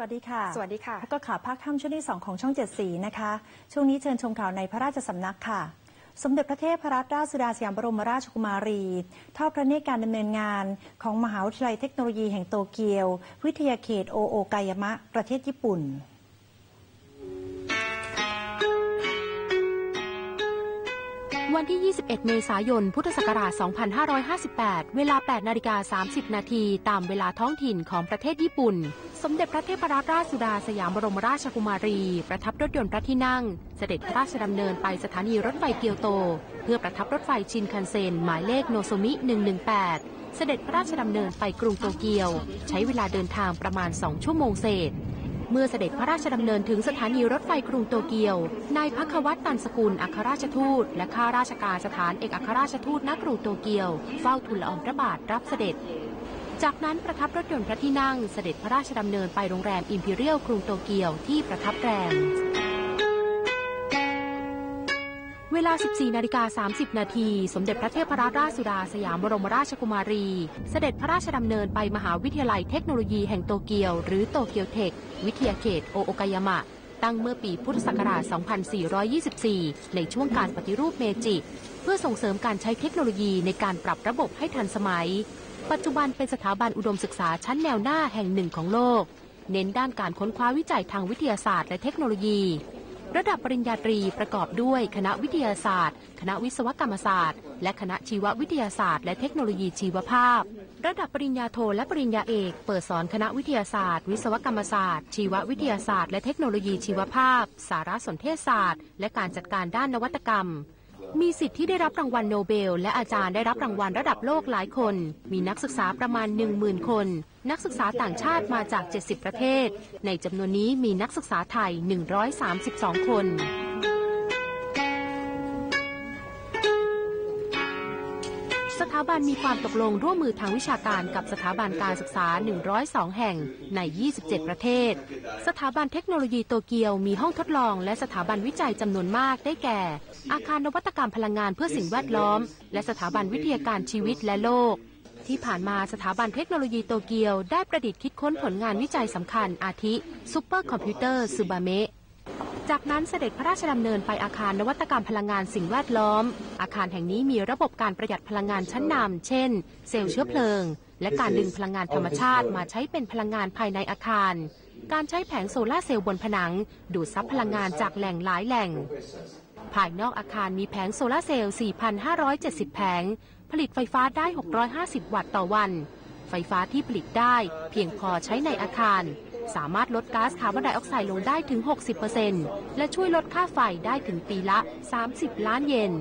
วัสดีค่ะ สวัสดีค่ะพบกับข่าวภาคค่ำช่วงที่ 2 ของช่องเจ็ดสีนะคะ ช่วงนี้เชิญชมข่าวในพระราชสำนักค่ะ สมเด็จพระเทพรัตนราชสุดาสยามบรมราชกุมารีทอดพระเนตรการดำเนินงานของมหาวิทยาลัยเทคโนโลยีแห่งโตเกียว วิทยาเขตโอโอกายามะ ประเทศญี่ปุ่นวันที่ 21 เมษายน พุทธศักราช 2558 เวลา 8 นาฬิกา 30 นาที ตามเวลาท้องถิ่นของประเทศญี่ปุ่น สมเด็จพระเทพรัตนราชสุดาสยามบรมราชกุมารี ประทับรถยนต์พระที่นั่ง เสด็จพระราชดำเนินไปสถานีรถไฟเกียวโต เพื่อประทับรถไฟชินคันเซ็น หมายเลขโนโซมิ 118 เสด็จพระราชดำเนินไปกรุงโตเกียว ใช้เวลาเดินทางประมาณ 2 ชั่วโมงเศษ เมื่อเสด็จพระราชดำเนินถึงสถานีรถไฟกรุงโตเกียว นายพักวัตตันสกุลอัครราชทูต และข้าราชการสถานเอกอัครราชทูตณกรุงโตเกียว เฝ้าทูลละอองพระบาทรับเสด็จ จากนั้นประทับรถยนต์พระที่นั่งเสด็จพระราชดำเนินไปโรงแรมอิมพีเรียลกรุงโตเกียวที่ประทับแรม เวลา 14 นาฬิกา 30 นาที สมเด็จพระเทพรัตนราชสุดาสยามบรมราชกุมารี เสด็จพระราชดำเนินไปมหาวิทยาลัยเทคโนโลยีแห่งโตเกียว หรือโตเกียวเทค วิทยาเขตโอโอกายามะตั้งเมื่อปีพุทธศักราช 2424 ในช่วงการปฏิรูปเมจิ เพื่อส่งเสริมการใช้เทคโนโลยีในการปรับระบบให้ทันสมัย ปัจจุบันเป็นสถาบันอุดมศึกษาชั้นแนวหน้าแห่งหนึ่งของโลก เน้นด้านการค้นคว้าวิจัยทางวิทยาศาสตร์และเทคโนโลยี ระดับปริญญาตรีประกอบด้วยคณะวิทยาศาสตร์ คณะวิศวกรรมศาสตร์ และคณะชีววิทยาศาสตร์และเทคโนโลยีชีวภาพ ระดับปริญญาโทและปริญญาเอก เปิดสอนคณะวิทยาศาสตร์ วิศวกรรมศาสตร์ ชีววิทยาศาสตร์และเทคโนโลยีชีวภาพ สารสนเทศศาสตร์ และการจัดการด้านนวัตกรรม มีสิทธิ์ที่ได้รับรางวัลโนเบล และอาจารย์ได้รับรางวัลระดับโลกหลายคน มีนักศึกษาประมาณ 10,000 คน นักศึกษาต่างชาติมาจาก 70 ประเทศ ในจำนวนนี้มีนักศึกษาไทย 132 คน บันมีความตกลงร่วมมือทางวิชาการกับสถาบันการศึกษา 102 แห่งใน 27 ประเทศ สถาบันเทคโนโลยีโตเกียวมีห้องทดลองและสถาบันวิจัยจำนวนมากได้แก่ อาคารนวัตกรรมพลังงานเพื่อสิ่งแวดล้อม และสถาบันวิทยาการชีวิตและโลก ที่ผ่านมาสถาบันเทคโนโลยีโตเกียวได้ประดิษฐ์คิดค้นผลงานวิจัยสำคัญอาทิซูเปอร์คอมพิวเตอร์ซูบาเมะ จากนั้นเสด็จพระราชดำเนินไปอาคารนวัตกรรมพลังงานสิ่งแวดล้อม อาคารแห่งนี้มีระบบการประหยัดพลังงานชั้นนำเช่น เซลล์เชื้อเพลิง และการดึงพลังงานธรรมชาติมาใช้เป็นพลังงานภายในอาคาร การใช้แผงโซลาร์เซลล์บนผนัง ดูดซับพลังงานจากแหล่งหลายแหล่ง ภายนอกอาคารมีแผงโซลาร์เซลล์ 4,570 แผง ผลิตไฟฟ้าได้ 650 วัตต์ต่อวัน ไฟฟ้าที่ผลิตได้ เพียงพอใช้ในอาคาร สามารถลดก๊าซคาร์บอนไดออกไซด์ลงได้ถึง 60%และช่วยลดค่าไฟได้ถึงปีละ 30 ล้านเยน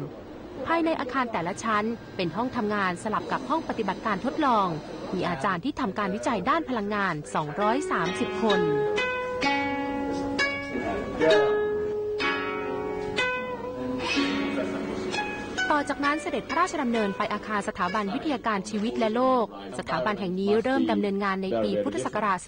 ภายในอาคารแต่ละชั้น เป็นห้องทำงานสลับกับห้องปฏิบัติการทดลอง มีอาจารย์ที่ทำการวิจัยด้านพลังงาน 230 คนต่ อจากนั้นเสด็จพระราชดำเนินไปอาคารสถาบันวิทยาการชีวิตและโลก สถาบันแห่งนี้เริ่มดำเนินงานในปีพุทธศักราช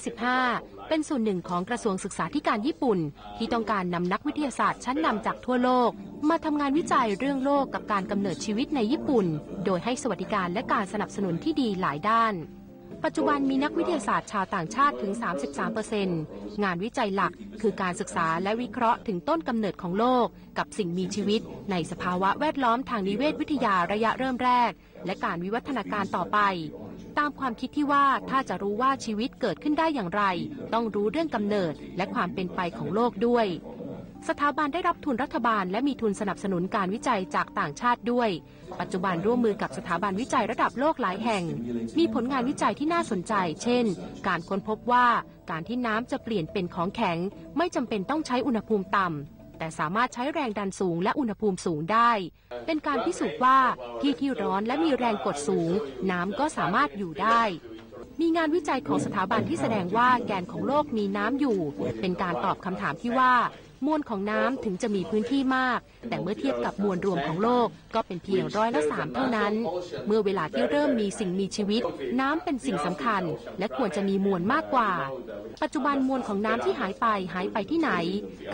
2555 เป็นส่วนหนึ่งของกระทรวงศึกษาธิการญี่ปุ่น ที่ต้องการนำนักวิทยาศาสตร์ชั้นนำจากทั่วโลก มาทำงานวิจัยเรื่องโลกกับการกำเนิดชีวิตในญี่ปุ่น โดยให้สวัสดิการและการสนับสนุนที่ดีหลายด้าน ปัจจุบันมีนักวิทยาศาสตร์ชาวต่างชาติถึง 33%งานวิจัยหลักคือการศึกษาและวิเคราะห์ถึงต้นกำเนิดของโลก กับสิ่งมีชีวิต ในสภาวะแวดล้อมทางนิเวศวิทยาระยะเริ่มแรก และการวิวัฒนาการต่อไป ตามความคิดที่ว่าถ้าจะรู้ว่าชีวิตเกิดขึ้นได้อย่างไร ต้องรู้เรื่องกำเนิดและความเป็นไปของโลกด้วย สถาบันได้รับทุนรัฐบาล และมีทุนสนับสนุนการวิจัยจากต่างชาติด้วย ปัจจุบันร่วมมือกับสถาบันวิจัยระดับโลกหลายแห่ง มีผลงานวิจัยที่น่าสนใจ เช่น การค้นพบว่าการที่น้ำจะเปลี่ยนเป็นของแข็ง ไม่จำเป็นต้องใช้อุณหภูมิต่ำแต่สามารถใช้แรงดันสูงและอุณหภูมิสูงได้ เป็นการพิสูจน์ว่าที่ที่ร้อนและมีแรงกดสูง น้ำก็สามารถอยู่ได้ มีงานวิจัยของสถาบันที่แสดงว่าแกนของโลกมีน้ำอยู่ เป็นการตอบคำถามที่ว่า มวลของน้ำถึงจะมีพื้นที่มาก แต่เมื่อเทียบกับมวลรวมของโลกก็เป็นเพียงร้อยละสามเท่านั้น เมื่อเวลาที่เริ่มมีสิ่งมีชีวิต น้ำเป็นสิ่งสำคัญ และควรจะมีมวลมากกว่า ปัจจุบันมวลของน้ำที่หายไปหายไปที่ไหน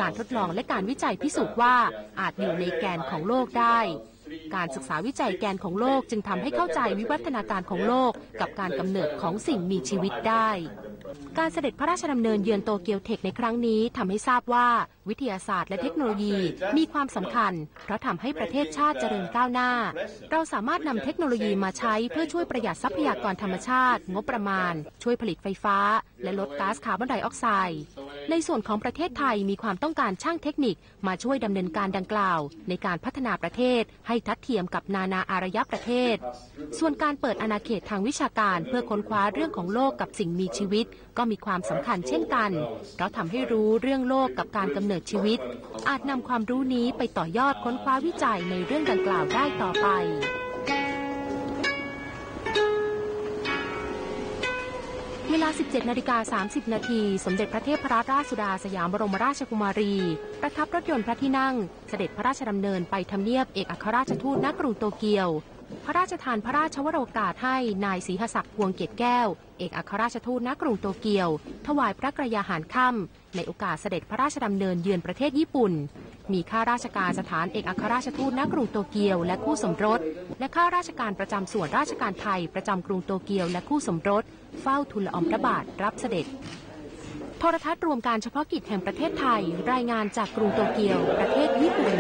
การทดลองและการวิจัยพิสูจน์ว่าอาจอยู่ในแกนของโลกได้ การศึกษาวิจัยแกนของโลกจึงทำให้เข้าใจวิวัฒนาการของโลกกับการกำเนิดของสิ่งมีชีวิตได้ การเสด็จพระราชดำเนินเยือนโตเกียวเทคในครั้งนี้ทำให้ทราบว่าวิทยาศาสตร์และเทคโนโลยีมีความสำคัญ เพราะทำให้ประเทศชาติเจริญก้าวหน้า เราสามารถนำเทคโนโลยีมาใช้เพื่อช่วยประหยัดทรัพยากรธรรมชาติ งบประมาณ ช่วยผลิตไฟฟ้า และลดก๊าซคาร์บอนไดออกไซด์ ในส่วนของประเทศไทยมีความต้องการช่างเทคนิคมาช่วยดำเนินการดังกล่าว ในการพัฒนาประเทศให้ทัดเทียมกับนานาอารยประเทศ ส่วนการเปิดอาณาเขตทางวิชาการเพื่อค้นคว้าเรื่องของโลกกับสิ่งมีชีวิต ก็มีความสำคัญเช่นกันเพราะทำให้รู้เรื่องโลกกับการกำเนิดชีวิต อาจนำความรู้นี้ไปต่อยอดค้นคว้าวิจัยในเรื่องดังกล่าวได้ต่อไป 17นาฬิกา30 นาทีสมเด็จพระเทพรัตนราชสุดาสยามบรมราชกุมารี ประทับรถยนต์พระที่นั่ง เสด็จพระราชดำเนินไปทำเนียบเอกอัครราชทูตณกรุงโตเกียว พระราชทานพระราชวโรกาสให้นายศรีหศักดิ์พวงเกตแก้ว เอกอัครราชทูตณกรุงโตเกียว ถวายพระกระยาหารค่ำในโอกาสเสด็จพระราชดำเนินเยือนประเทศญี่ปุ่น มีข้าราชการสถานเอกอัครราชทูตณกรุงโตเกียวและคู่สมรส และข้าราชการประจำส่วนราชการไทยประจำกรุงโตเกียวและคู่สมรส เฝ้าทูลละอองพระบาทรับเสด็จโทรทัศน์รวมการเฉพาะกิจแห่งประเทศไทย รายงานจากกรุงโตเกียว ประเทศญี่ปุ่น